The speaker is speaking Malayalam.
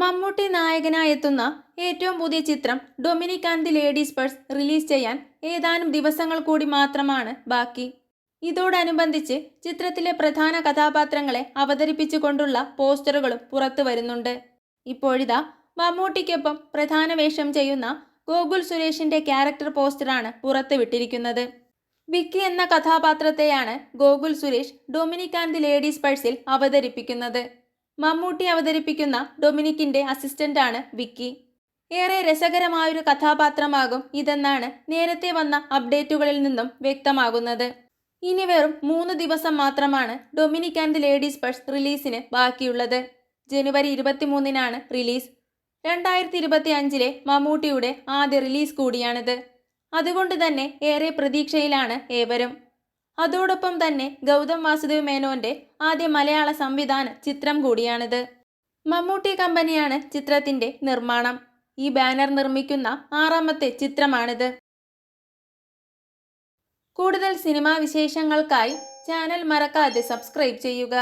മമ്മൂട്ടി നായകനായെത്തുന്ന ഏറ്റവും പുതിയ ചിത്രം Dominic and the ladies purse release ചെയ്യാൻ ഏതാനും ദിവസങ്ങൾ കൂടി മാത്രമാണ് ബാക്കി. ഇതോടനുബന്ധിച്ച് ചിത്രത്തിലെ പ്രധാന കഥാപാത്രങ്ങളെ അവതരിപ്പിച്ചുകൊണ്ടുള്ള പോസ്റ്ററുകളും പുറത്തു വരുന്നുണ്ട്. ഇപ്പോഴിതാ മമ്മൂട്ടിക്കൊപ്പം പ്രധാന വേഷം ചെയ്യുന്ന ഗോകുൽ സുരേഷിന്റെ ക്യാരക്ടർ പോസ്റ്ററാണ് പുറത്തുവിട്ടിരിക്കുന്നത് വിക്കി എന്ന കഥാപാത്രത്തെയാണ് Gokul Suresh Dominic and the ladies പേഴ്സിൽ അവതരിപ്പിക്കുന്നത്. മമ്മൂട്ടി അവതരിപ്പിക്കുന്ന ഡൊമിനിക്കിന്റെ അസിസ്റ്റന്റാണ് വിക്കി. ഏറെ രസകരമായൊരു കഥാപാത്രമാകും ഇതെന്നാണ് നേരത്തെ വന്ന അപ്ഡേറ്റുകളിൽ നിന്നും വ്യക്തമാകുന്നത്. ഇനി വെറും മൂന്ന് ദിവസം മാത്രമാണ് ഡൊമിനിക് ആൻഡ് ലേഡീസ് പഴ്സ് റിലീസിന് ബാക്കിയുള്ളത്. ജനുവരി ഇരുപത്തിമൂന്നിനാണ് റിലീസ്. രണ്ടായിരത്തി ഇരുപത്തി അഞ്ചിലെ മമ്മൂട്ടിയുടെ ആദ്യ റിലീസ് കൂടിയാണിത്. അതുകൊണ്ട് തന്നെ ഏറെ പ്രതീക്ഷയിലാണ് ഏവരും. അതോടൊപ്പം തന്നെ ഗൗതം വാസുദേവ് മേനോന്റെ ആദ്യ മലയാള സംവിധാന ചിത്രം കൂടിയാണിത്. മമ്മൂട്ടി കമ്പനിയാണ് ചിത്രത്തിന്റെ നിർമ്മാണം. ഈ ബാനർ നിർമ്മിക്കുന്ന ആറാമത്തെ ചിത്രമാണിത്. കൂടുതൽ സിനിമാ വിശേഷങ്ങൾക്കായി ചാനൽ മറക്കാതെ സബ്സ്ക്രൈബ് ചെയ്യുക.